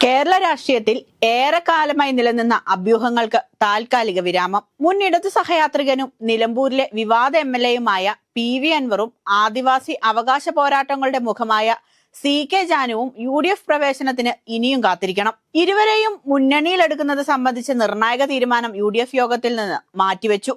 കേരള രാഷ്ട്രീയത്തിൽ ഏറെക്കാലമായി നിലനിന്ന അഭ്യൂഹങ്ങൾക്ക് താൽക്കാലിക വിരാമം. മുൻ ഇടതു സഹയാത്രികനും നിലമ്പൂരിലെ വിവാദ എം എൽ എയുമായ പി വി അൻവറും ആദിവാസി അവകാശ പോരാട്ടങ്ങളുടെ മുഖമായ സി കെ ജാനുവും യു ഡി എഫ് പ്രവേശനത്തിന് ഇനിയും കാത്തിരിക്കണം. ഇരുവരെയും മുന്നണിയിലെടുക്കുന്നത് സംബന്ധിച്ച് നിർണായക തീരുമാനം യു ഡി എഫ് യോഗത്തിൽ നിന്ന് മാറ്റിവെച്ചു.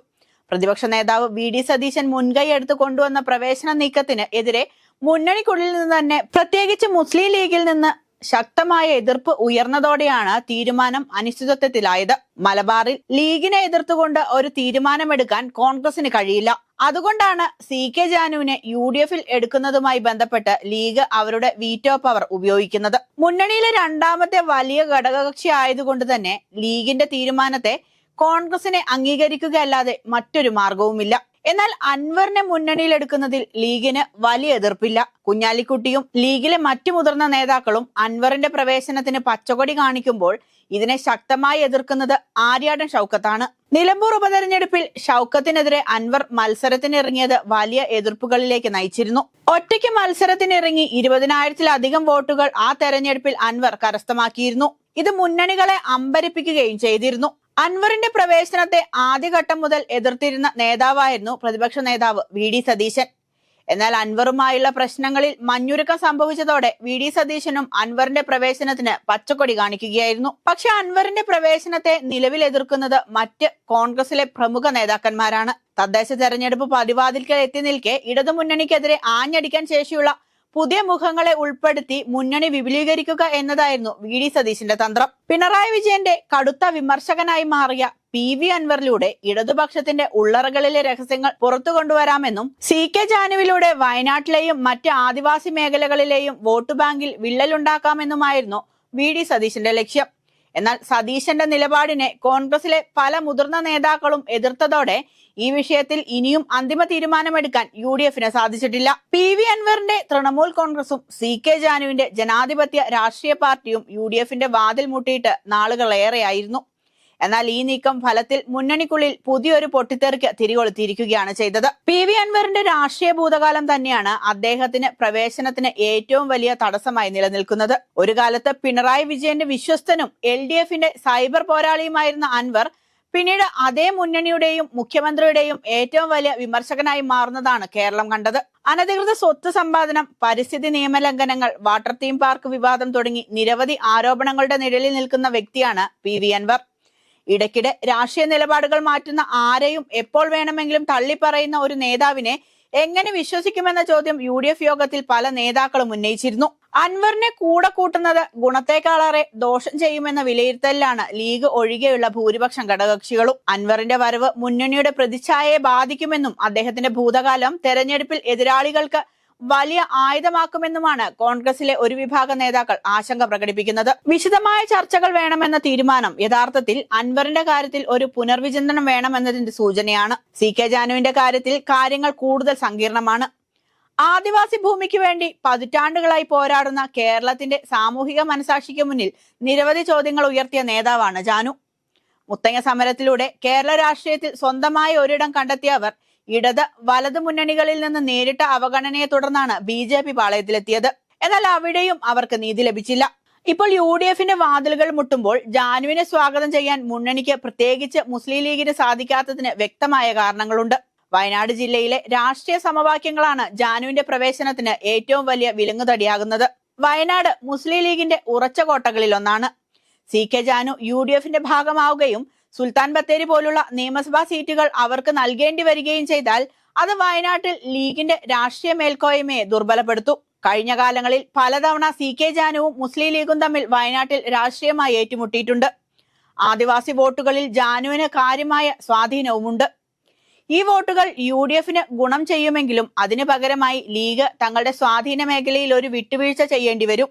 പ്രതിപക്ഷ നേതാവ് വി ഡി സതീശൻ മുൻകൈ എടുത്തു കൊണ്ടുവന്ന പ്രവേശന നീക്കത്തിന് എതിരെ മുന്നണിക്കുള്ളിൽ നിന്ന് തന്നെ പ്രത്യേകിച്ച് മുസ്ലിം ലീഗിൽ നിന്ന് ശക്തമായ എതിർപ്പ് ഉയർന്നതോടെയാണ് തീരുമാനം അനിശ്ചിതത്വത്തിലായത്. മലബാറിൽ ലീഗിനെ എതിർത്തുകൊണ്ട് ഒരു തീരുമാനമെടുക്കാൻ കോൺഗ്രസിന് കഴിയില്ല. അതുകൊണ്ടാണ് സി കെ ജാനുവിനെ യു ഡി എഫിൽ എടുക്കുന്നതുമായി ബന്ധപ്പെട്ട് ലീഗ് അവരുടെ വീറ്റോ പവർ ഉപയോഗിക്കുന്നത്. മുന്നണിയിലെ രണ്ടാമത്തെ വലിയ ഘടകകക്ഷി ആയതുകൊണ്ട് തന്നെ ലീഗിന്റെ തീരുമാനത്തെ കോൺഗ്രസിനെ അംഗീകരിക്കുകയല്ലാതെ മറ്റൊരു മാർഗവുമില്ല എന്നാൽ അൻവറിനെ മുന്നണിയിലെടുക്കുന്നതിൽ ലീഗിന് വലിയ എതിർപ്പില്ല. കുഞ്ഞാലിക്കുട്ടിയും ലീഗിലെ മറ്റു മുതിർന്ന നേതാക്കളും അൻവറിന്റെ പ്രവേശനത്തിന് പച്ചക്കൊടി കാണിക്കുമ്പോൾ ഇതിനെ ശക്തമായി എതിർക്കുന്നത് ആര്യാടൻ ഷൗക്കത്താണ്. നിലമ്പൂർ ഉപതെരഞ്ഞെടുപ്പിൽ ഷൗക്കത്തിനെതിരെ അൻവർ മത്സരത്തിനിറങ്ങിയത് വലിയ എതിർപ്പുകളിലേക്ക് നയിച്ചിരുന്നു. ഒറ്റയ്ക്ക് മത്സരത്തിനിറങ്ങി ഇരുപതിനായിരത്തിലധികം വോട്ടുകൾ ആ തെരഞ്ഞെടുപ്പിൽ അൻവർ കരസ്ഥമാക്കിയിരുന്നു. ഇത് മുന്നണികളെ അമ്പരിപ്പിക്കുകയും ചെയ്തിരുന്നു. അൻവറിന്റെ പ്രവേശനത്തെ ആദ്യഘട്ടം മുതൽ എതിർത്തിരുന്ന നേതാവായിരുന്നു പ്രതിപക്ഷ നേതാവ് വി ഡി സതീശൻ. എന്നാൽ അൻവറുമായുള്ള പ്രശ്നങ്ങളിൽ മഞ്ഞുരുക്കം സംഭവിച്ചതോടെ വി ഡി സതീശനും അൻവറിന്റെ പ്രവേശനത്തിന് പച്ചക്കൊടി കാണിക്കുകയായിരുന്നു. പക്ഷെ അൻവറിന്റെ പ്രവേശനത്തെ നിലവിൽ എതിർക്കുന്നത് മറ്റ് കോൺഗ്രസിലെ പ്രമുഖ നേതാക്കന്മാരാണ്. തദ്ദേശ തെരഞ്ഞെടുപ്പ് പതിവാതിൽക്കൽ എത്തി നിൽക്കെ ഇടതുമുന്നണിക്കെതിരെ ആഞ്ഞടിക്കാൻ ശേഷിയുള്ള പുതിയ മുഖങ്ങളെ ഉൾപ്പെടുത്തി മുന്നണി വിപുലീകരിക്കുക എന്നതായിരുന്നു വി ഡി സതീശിന്റെ തന്ത്രം. പിണറായി വിജയന്റെ കടുത്ത വിമർശകനായി മാറിയ പി വി അൻവറിലൂടെ ഇടതുപക്ഷത്തിന്റെ ഉള്ളറകളിലെ രഹസ്യങ്ങൾ പുറത്തു കൊണ്ടുവരാമെന്നും സി കെ ജാനുവിലൂടെ വയനാട്ടിലെയും മറ്റ് ആദിവാസി മേഖലകളിലെയും വോട്ട് ബാങ്കിൽ വിള്ളലുണ്ടാക്കാമെന്നുമായിരുന്നു വി ഡി സതീശന്റെ ലക്ഷ്യം. എന്നാൽ സതീശന്റെ നിലപാടിനെ കോൺഗ്രസിലെ പല മുതിർന്ന നേതാക്കളും എതിർത്തതോടെ ഈ വിഷയത്തിൽ ഇനിയും അന്തിമ തീരുമാനമെടുക്കാൻ യു ഡി എഫിന് സാധിച്ചിട്ടില്ല. പി വി അൻവറിന്റെ തൃണമൂൽ കോൺഗ്രസും സി കെ ജാനുവിന്റെ ജനാധിപത്യ രാഷ്ട്രീയ പാർട്ടിയും യു ഡി എഫിന്റെ വാതിൽ മുട്ടിയിട്ട് നാളുകളേറെയായിരുന്നു. എന്നാൽ ഈ നീക്കം ഫലത്തിൽ മുന്നണിക്കുള്ളിൽ പുതിയൊരു പൊട്ടിത്തെറിക്ക് തിരികൊളുത്തിയിരിക്കുകയാണ് ചെയ്തത്. പി വി അൻവറിന്റെ രാഷ്ട്രീയ ഭൂതകാലം തന്നെയാണ് അദ്ദേഹത്തിന് പ്രവേശനത്തിന് ഏറ്റവും വലിയ തടസ്സമായി നിലനിൽക്കുന്നത്. ഒരു കാലത്ത് പിണറായി വിജയന്റെ വിശ്വസ്തനും എൽ സൈബർ പോരാളിയുമായിരുന്ന അൻവർ പിന്നീട് അതേ മുന്നണിയുടെയും മുഖ്യമന്ത്രിയുടെയും ഏറ്റവും വലിയ വിമർശകനായി മാറുന്നതാണ് കേരളം കണ്ടത്. അനധികൃത സ്വത്ത് സമ്പാദനം പരിസ്ഥിതി നിയമലംഘനങ്ങൾ വാട്ടർ തീം പാർക്ക് വിവാദം തുടങ്ങി നിരവധി ആരോപണങ്ങളുടെ നിഴലിൽ നിൽക്കുന്ന വ്യക്തിയാണ് പി വി അൻവർ. ഇടയ്ക്കിടെ രാഷ്ട്രീയ നിലപാടുകൾ മാറ്റുന്ന ആരെയും എപ്പോൾ വേണമെങ്കിലും തള്ളിപ്പറയുന്ന ഒരു നേതാവിനെ എങ്ങനെ വിശ്വസിക്കുമെന്ന ചോദ്യം യു യോഗത്തിൽ പല നേതാക്കളും ഉന്നയിച്ചിരുന്നു. അൻവറിനെ കൂടെ കൂട്ടുന്നത് ഗുണത്തെക്കാളേറെ ദോഷം ചെയ്യുമെന്ന വിലയിരുത്തലിലാണ് ലീഗ് ഒഴികെയുള്ള ഭൂരിപക്ഷം ഘടകകക്ഷികളും അൻവറിന്റെ വരവ് മുന്നണിയുടെ പ്രതിച്ഛായയെ ബാധിക്കുമെന്നും അദ്ദേഹത്തിന്റെ ഭൂതകാലം തെരഞ്ഞെടുപ്പിൽ എതിരാളികൾക്ക് വലിയ ആയുധമാക്കുമെന്നുമാണ് കോൺഗ്രസിലെ ഒരു വിഭാഗം നേതാക്കൾ ആശങ്ക പ്രകടിപ്പിക്കുന്നത്. വിശദമായ ചർച്ചകൾ വേണമെന്ന തീരുമാനം യഥാർത്ഥത്തിൽ അൻവറിന്റെ കാര്യത്തിൽ ഒരു പുനർവിചിന്തനം വേണമെന്നതിന്റെ സൂചനയാണ്. സി കെ ജാനുവിന്റെ കാര്യത്തിൽ കാര്യങ്ങൾ കൂടുതൽ സങ്കീർണമാണ്. ആദിവാസി ഭൂമിക്ക് വേണ്ടി പതിറ്റാണ്ടുകളായി പോരാടുന്ന കേരളത്തിന്റെ സാമൂഹിക മനസാക്ഷിക്ക് മുന്നിൽ നിരവധി ചോദ്യങ്ങൾ ഉയർത്തിയ നേതാവാണ് ജാനു. മുത്തങ്ങ സമരത്തിലൂടെ കേരള രാഷ്ട്രീയത്തിൽ സ്വന്തമായ ഒരിടം കണ്ടെത്തിയ അവർ ഇടത് വലത് മുന്നണികളിൽ നിന്ന് നേരിട്ട അവഗണനയെ തുടർന്നാണ് ബി ജെ പി പാളയത്തിലെത്തിയത്. എന്നാൽ അവിടെയും അവർക്ക് നീതി ലഭിച്ചില്ല. ഇപ്പോൾ യു ഡി എഫിന്റെ വാതിലുകൾ മുട്ടുമ്പോൾ ജാനുവിനെ സ്വാഗതം ചെയ്യാൻ മുന്നണിക്ക് പ്രത്യേകിച്ച് മുസ്ലിം ലീഗിന് സാധിക്കാത്തതിന് വ്യക്തമായ കാരണങ്ങളുണ്ട്. വയനാട് ജില്ലയിലെ രാഷ്ട്രീയ സമവാക്യങ്ങളാണ് ജാനുവിന്റെ പ്രവേശനത്തിന് ഏറ്റവും വലിയ വിലങ്ങുതടിയാകുന്നത് വയനാട് മുസ്ലിം ലീഗിന്റെ ഉറച്ച കോട്ടകളിൽ ഒന്നാണ് C K Janu U D എഫിന്റെ ഭാഗമാവുകയും സുൽത്താൻ ബത്തേരി പോലുള്ള നിയമസഭാ സീറ്റുകൾ അവർക്ക് നൽകേണ്ടി വരികയും ചെയ്താൽ അത് വയനാട്ടിൽ ലീഗിന്റെ രാഷ്ട്രീയ മേൽക്കോയ്മയെ ദുർബലപ്പെടുത്തും. കഴിഞ്ഞ കാലങ്ങളിൽ പലതവണ സി കെ ജാനുവും മുസ്ലിം ലീഗും തമ്മിൽ വയനാട്ടിൽ രാഷ്ട്രീയമായി ഏറ്റുമുട്ടിയിട്ടുണ്ട്. ആദിവാസി വോട്ടുകളിൽ ജാനുവിന് കാര്യമായ സ്വാധീനവുമുണ്ട്. ഈ വോട്ടുകൾ യു ഡി എഫിന് ഗുണം ചെയ്യുമെങ്കിലും അതിനു പകരമായി ലീഗ് തങ്ങളുടെ സ്വാധീന മേഖലയിൽ ഒരു വിട്ടുവീഴ്ച ചെയ്യേണ്ടി വരും.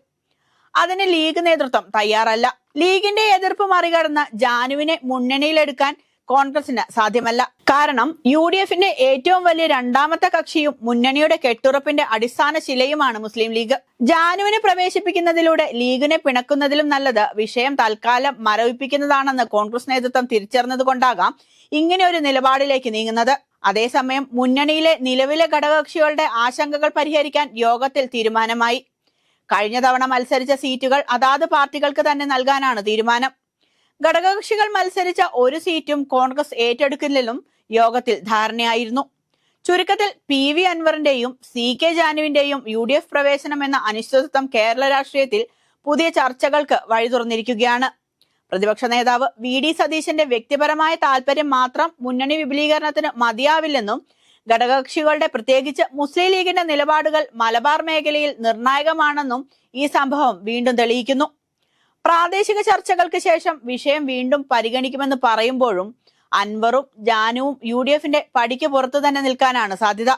അതിന് ലീഗ് നേതൃത്വം തയ്യാറല്ല. ലീഗിന്റെ എതിർപ്പ് മറികടന്ന് ജാനുവിനെ മുന്നണിയിലെടുക്കാൻ കോൺഗ്രസിന് സാധ്യമല്ല. കാരണം യു ഡി എഫിന്റെ ഏറ്റവും വലിയ രണ്ടാമത്തെ കക്ഷിയും മുന്നണിയുടെ കെട്ടുറപ്പിന്റെ അടിസ്ഥാന ശിലയുമാണ് മുസ്ലിം ലീഗ്. ജാനുവിനെ പ്രവേശിപ്പിക്കുന്നതിലൂടെ ലീഗിനെ പിണക്കുന്നതിലും നല്ലത് വിഷയം തൽക്കാലം മരവിപ്പിക്കുന്നതാണെന്ന് കോൺഗ്രസ് നേതൃത്വം തിരിച്ചറിഞ്ഞത് കൊണ്ടാകാം ഇങ്ങനെ ഒരു നിലപാടിലേക്ക് നീങ്ങുന്നത്. അതേസമയം മുന്നണിയിലെ നിലവിലെ ഘടകകക്ഷികളുടെ ആശങ്കകൾ പരിഹരിക്കാൻ യോഗത്തിൽ തീരുമാനമായി. കഴിഞ്ഞ തവണ മത്സരിച്ച സീറ്റുകൾ അതാത് പാർട്ടികൾക്ക് തന്നെ നൽകാനാണ് തീരുമാനം. ഘടകകക്ഷികൾ മത്സരിച്ച ഒരു സീറ്റും കോൺഗ്രസ് ഏറ്റെടുക്കില്ലെന്നും യോഗത്തിൽ ധാരണയായിരുന്നു. ചുരുക്കത്തിൽ പി വി അൻവറിന്റെയും സി കെ ജാനുവിന്റെയും യു ഡി എഫ് പ്രവേശനം എന്ന അനിശ്ചിതത്വം കേരള രാഷ്ട്രീയത്തിൽ പുതിയ ചർച്ചകൾക്ക് വഴി തുറന്നിരിക്കുകയാണ് പ്രതിപക്ഷ നേതാവ് വി ഡി സതീശന്റെ വ്യക്തിപരമായ താല്പര്യം മാത്രം മുന്നണി വിപുലീകരണത്തിന് മതിയാവില്ലെന്നും ഘടകകക്ഷികളുടെ പ്രത്യേകിച്ച് മുസ്ലിം ലീഗിന്റെ നിലപാടുകൾ മലബാർ മേഖലയിൽ നിർണായകമാണെന്നും ഈ സംഭവം വീണ്ടും തെളിയിക്കുന്നു. പ്രാദേശിക ചർച്ചകൾക്ക് ശേഷം വിഷയം വീണ്ടും പരിഗണിക്കുമെന്ന് പറയുമ്പോഴും അൻവറും ജാനുവും യു ഡി എഫിന്റെ പടിക്ക് പുറത്തു തന്നെ നിൽക്കാനാണ് സാധ്യത.